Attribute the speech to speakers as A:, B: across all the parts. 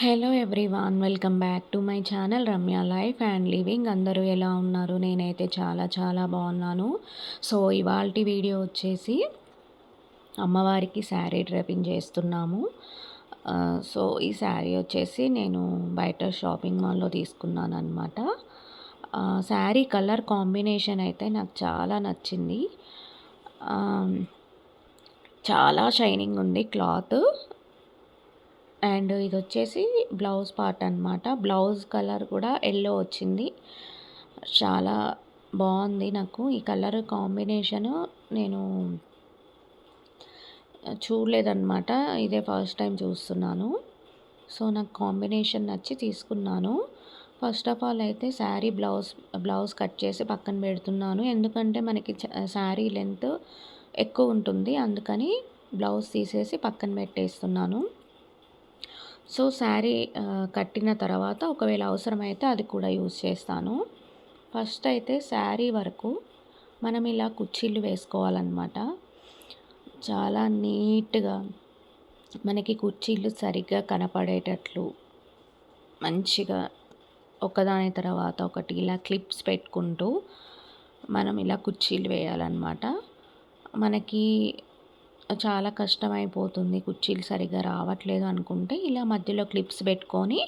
A: Hello everyone welcome back to my channel Ramya life and living అందరూ ఎలా ఉన్నారు? నేనైతే చాలా చాలా బాగున్నాను. సో ఇవాళ వీడియో వచ్చేసి అమ్మవారికి శారీ డ్రైపింగ్ చేస్తున్నాము. సో ఈ శారీ వచ్చేసి నేను బయట షాపింగ్ మాల్లో తీసుకున్నాను అనమాట శారీ కలర్ కాంబినేషన్ అయితే నాకు చాలా నచ్చింది. చాలా షైనింగ్ ఉంది క్లాత్ అండ్ ఇది వచ్చేసి బ్లౌజ్ పార్ట్ అనమాట బ్లౌజ్ కలర్ కూడా ఎల్లో వచ్చింది. చాలా బాగుంది నాకు. ఈ కలర్ కాంబినేషను నేను చూడలేదన్నమాట. ఇదే ఫస్ట్ టైం చూస్తున్నాను. సో నాకు కాంబినేషన్ నచ్చి తీసుకున్నాను. ఫస్ట్ ఆఫ్ ఆల్ అయితే శారీ బ్లౌజ్ బ్లౌజ్ కట్ చేసి పక్కన పెడుతున్నాను. ఎందుకంటే మనకి శారీ లెంత్ ఎక్కువ ఉంటుంది. అందుకని బ్లౌజ్ తీసేసి పక్కన పెట్టేస్తున్నాను. సో శారీ కట్టిన తర్వాత ఒకవేళ అవసరమైతే అది కూడా యూజ్ చేస్తాను. ఫస్ట్ అయితే శారీ వరకు మనం ఇలా కుర్చీలు వేసుకోవాలన్నమాట. చాలా నీట్గా మనకి కుర్చీలు సరిగ్గా కనపడేటట్లు మంచిగా ఒకదాని తర్వాత ఒకటి ఇలా క్లిప్స్ పెట్టుకుంటూ మనం ఇలా కుర్చీలు వేయాలన్నమాట. మనకి చాలా కష్టమైపోతుంది. కుర్చీలు సరిగ్గా రావట్లేదు అనుకుంటే ఇలా మధ్యలో క్లిప్స్ పెట్టుకొని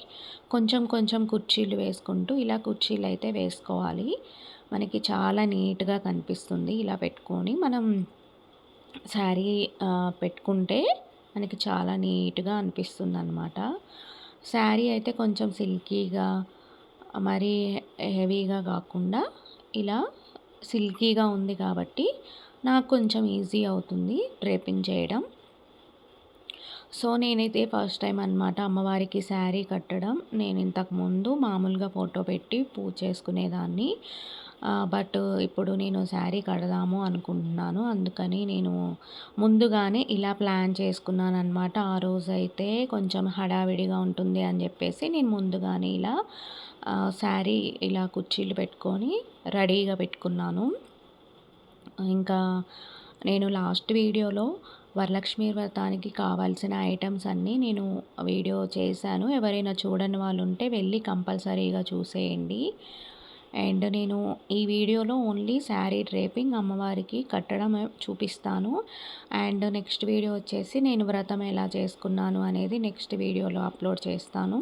A: కొంచెం కొంచెం కుర్చీలు వేసుకుంటూ ఇలా కుర్చీలు అయితే వేసుకోవాలి. మనకి చాలా నీట్గా కనిపిస్తుంది ఇలా పెట్టుకొని. మనం శారీ పెట్టుకుంటే మనకి చాలా నీట్గా అనిపిస్తుంది అనమాట శారీ అయితే కొంచెం సిల్కీగా మరీ హెవీగా కాకుండా ఇలా సిల్కీగా ఉంది కాబట్టి నాకు కొంచెం ఈజీ అవుతుంది డ్రేపింగ్ చేయడం. సో నేనైతే ఫస్ట్ టైం అనమాట అమ్మవారికి శారీ కట్టడం. నేను ఇంతకుముందు మామూలుగా ఫోటో పెట్టి పూజ చేసుకునేదాన్ని. బట్ ఇప్పుడు నేను శారీ కడదాము అనుకుంటున్నాను. అందుకని నేను ముందుగానే ఇలా ప్లాన్ చేసుకున్నాను అనమాట ఆ రోజు అయితే కొంచెం హడావిడిగా ఉంటుంది అని చెప్పేసి నేను ముందుగానే ఇలా శారీ ఇలా కుర్చీలు పెట్టుకొని రెడీగా పెట్టుకున్నాను. ఇంకా నేను లాస్ట్ వీడియోలో వరలక్ష్మి వ్రతానికి కావాల్సిన ఐటమ్స్ అన్నీ నేను వీడియో చేశాను. ఎవరైనా చూడని వాళ్ళు ఉంటే వెళ్ళి కంపల్సరీగా చూసేయండి. అండ్ నేను ఈ వీడియోలో ఓన్లీ శారీ డ్రేపింగ్ అమ్మవారికి కట్టడం చూపిస్తాను. అండ్ నెక్స్ట్ వీడియో వచ్చేసి నేను వ్రతం ఎలా చేసుకున్నాను అనేది నెక్స్ట్ వీడియోలో అప్లోడ్ చేస్తాను.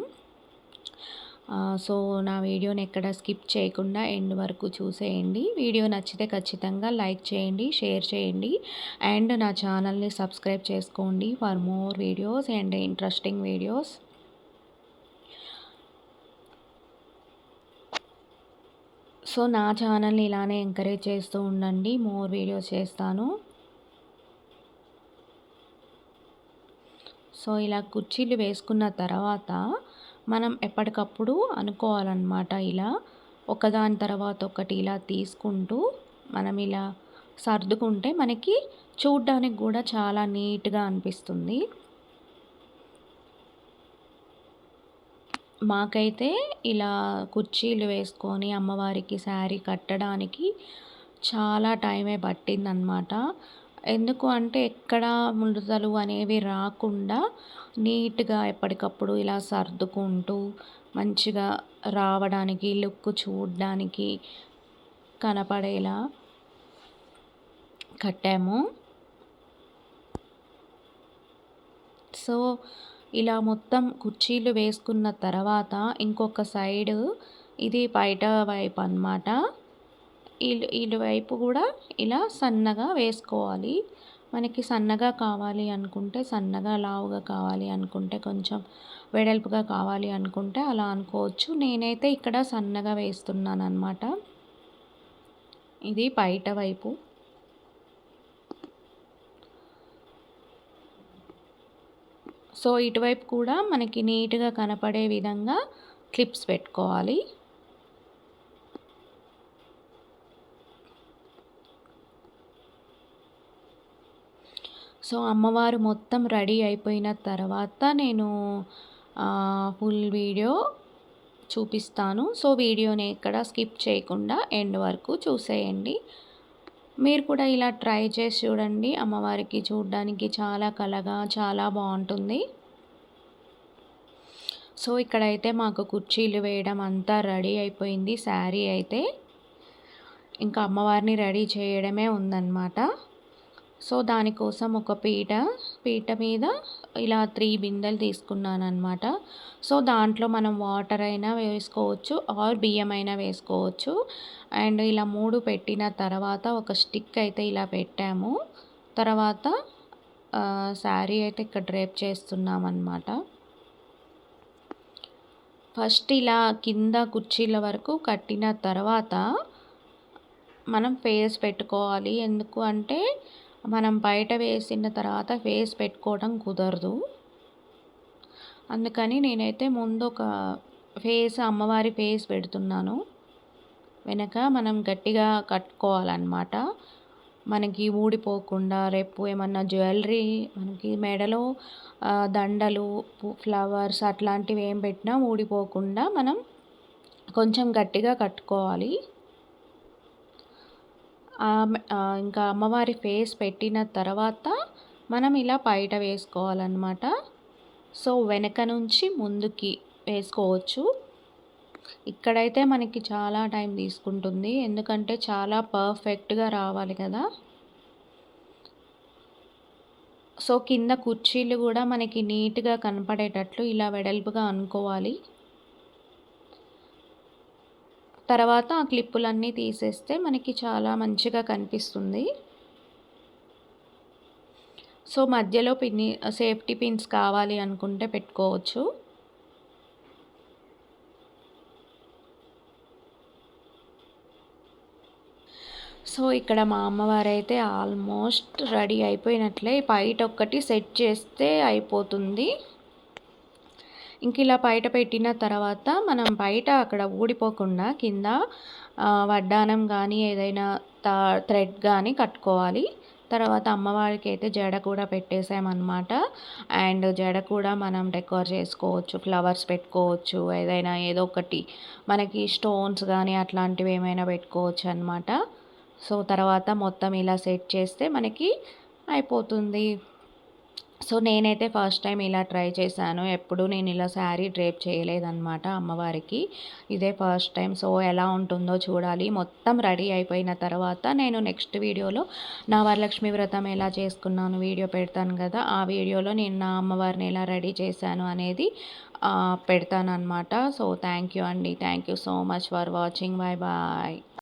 A: సో నా వీడియోని ఎక్కడ స్కిప్ చేయకుండా ఎండ్ వరకు చూసేయండి. వీడియో నచ్చితే ఖచ్చితంగా లైక్ చేయండి షేర్ చేయండి అండ్ నా ఛానల్ని సబ్స్క్రైబ్ చేసుకోండి for more videos and interesting videos. So నా ఛానల్ని ఇలానే ఎంకరేజ్ చేస్తూ ఉండండి. మోర్ వీడియోస్ చేస్తాను. సో ఇలా కుర్చీలు వేసుకున్న తర్వాత మనం ఎప్పటికప్పుడు అనుకోవాలన్నమాట ఇలా. ఒకదాని తర్వాత ఒకటి ఇలా తీసుకుంటూ మనం ఇలా సర్దుకుంటే మనకి చూడ్డానికి కూడా చాలా నీట్గా అనిపిస్తుంది. మాకైతే ఇలా కుర్చీలు వేసుకొని అమ్మవారికి శారీ కట్టడానికి చాలా టైమే పట్టిందనమాట ఎందుకు అంటే ఎక్కడ ముడతలు అనేవి రాకుండా నీట్గా ఎప్పటికప్పుడు ఇలా సర్దుకుంటూ మంచిగా రావడానికి లుక్ చూడడానికి కనపడేలా కట్టాము. సో ఇలా మొత్తం కుర్చీలు వేసుకున్న తర్వాత ఇంకొక సైడు ఇది బయట వైపు అనమాట ఇటు వైపు కూడా ఇలా సన్నగా వేసుకోవాలి. మనకి సన్నగా కావాలి అనుకుంటే సన్నగా లావుగా కావాలి అనుకుంటే కొంచెం వెడల్పుగా కావాలి అనుకుంటే అలా అనుకోవచ్చు. నేనైతే ఇక్కడ సన్నగా వేస్తున్నాను అనమాట ఇది బయట వైపు. సో ఇటువైపు కూడా మనకి నీట్గా కనపడే విధంగా క్లిప్స్ పెట్టుకోవాలి. సో అమ్మవారు మొత్తం రెడీ అయిపోయిన తర్వాత నేను ఫుల్ వీడియో చూపిస్తాను. సో వీడియోని ఎక్కడ స్కిప్ చేయకుండా ఎండ్ వరకు చూసేయండి. మీరు కూడా ఇలా ట్రై చేసి చూడండి. అమ్మవారికి చూడడానికి చాలా కలగా చాలా బాగుంటుంది. సో ఇక్కడైతే మాకు కుర్చీలు వేయడం అంతా రెడీ అయిపోయింది శారీ అయితే. ఇంకా అమ్మవారిని రెడీ చేయడమే ఉందన్నమాట. సో దానికోసం ఒక పీట పీట మీద ఇలా త్రీ బిందెలు తీసుకున్నాను అనమాట సో దాంట్లో మనం వాటర్ అయినా వేసుకోవచ్చు ఆర్ బియ్యం అయినా వేసుకోవచ్చు. అండ్ ఇలా మూడు పెట్టిన తర్వాత ఒక స్టిక్ అయితే ఇలా పెట్టాము. తర్వాత శారీ అయితే ఇక్కడ డ్రేప్ చేస్తున్నాం అనమాట ఫస్ట్ ఇలా కింద కుర్చీల వరకు కట్టిన తర్వాత మనం ఫేస్ పెట్టుకోవాలి. ఎందుకు అంటే మనం బయట వేసిన తర్వాత ఫేస్ పెట్టుకోవడం కుదరదు. అందుకని నేనైతే ముందు ఒక ఫేస్ అమ్మవారి ఫేస్ పెడుతున్నాను. వెనక మనం గట్టిగా కట్టుకోవాలన్నమాట. మనకి ఊడిపోకుండా రేపు ఏమన్నా జ్యువెలరీ మనకి మెడలో దండలు ఫ్లవర్స్ అట్లాంటివి ఏం పెట్టినా ఊడిపోకుండా మనం కొంచెం గట్టిగా కట్టుకోవాలి. ఇంకా అమ్మవారి ఫేస్ పెట్టిన తర్వాత మనం ఇలా బయట వేసుకోవాలన్నమాట. సో వెనక నుంచి ముందుకి వేసుకోవచ్చు. ఇక్కడైతే మనకి చాలా టైం తీసుకుంటుంది. ఎందుకంటే చాలా పర్ఫెక్ట్గా రావాలి కదా. సో కింద కుర్చీలు కూడా మనకి నీట్గా కనపడేటట్లు ఇలా వెడల్పుగా అనుకోవాలి. తర్వాత ఆ క్లిప్పులన్నీ తీసేస్తే మనకి చాలా మంచిగా కనిపిస్తుంది. సో మధ్యలో పిన్ని సేఫ్టీ పిన్స్ కావాలి అనుకుంటే పెట్టుకోవచ్చు. సో ఇక్కడ మా అమ్మవారు అయితే ఆల్మోస్ట్ రెడీ అయిపోయినట్లే. బయట ఒక్కటి సెట్ చేస్తే అయిపోతుంది. ఇంక ఇలా బయట పెట్టిన తర్వాత మనం బయట అక్కడ ఊడిపోకుండా కింద వడ్డానం కానీ ఏదైనా థ్రెడ్ కానీ కట్టుకోవాలి. తర్వాత అమ్మవారికి అయితే జడ కూడా పెట్టేసామన్నమాట అండ్ జడ కూడా మనం డెకోర్ చేసుకోవచ్చు ఫ్లవర్స్ పెట్టుకోవచ్చు ఏదైనా ఏదో ఒకటి. మనకి స్టోన్స్ కానీ అట్లాంటివి ఏమైనా పెట్టుకోవచ్చు అనమాట సో తర్వాత మొత్తం ఇలా సెట్ చేస్తే మనకి అయిపోతుంది. సో నేనైతే ఫస్ట్ టైం ఇలా ట్రై చేశాను. ఎప్పుడు నేను ఇలా శారీ డ్రేప్ చేయలేదన్నమాట అమ్మవారికి. ఇదే ఫస్ట్ టైం సో ఎలా ఉంటుందో చూడాలి. మొత్తం రెడీ అయిపోయిన తర్వాత నేను నెక్స్ట్ వీడియోలో నా వరలక్ష్మి వ్రతం ఎలా చేసుకున్నాను వీడియో పెడతాను కదా ఆ వీడియోలో నేను నా అమ్మవారిని ఎలా రెడీ చేశాను అనేది పెడతాను అనమాట సో థ్యాంక్ యూ అండి. Thank you so much for watching. Bye bye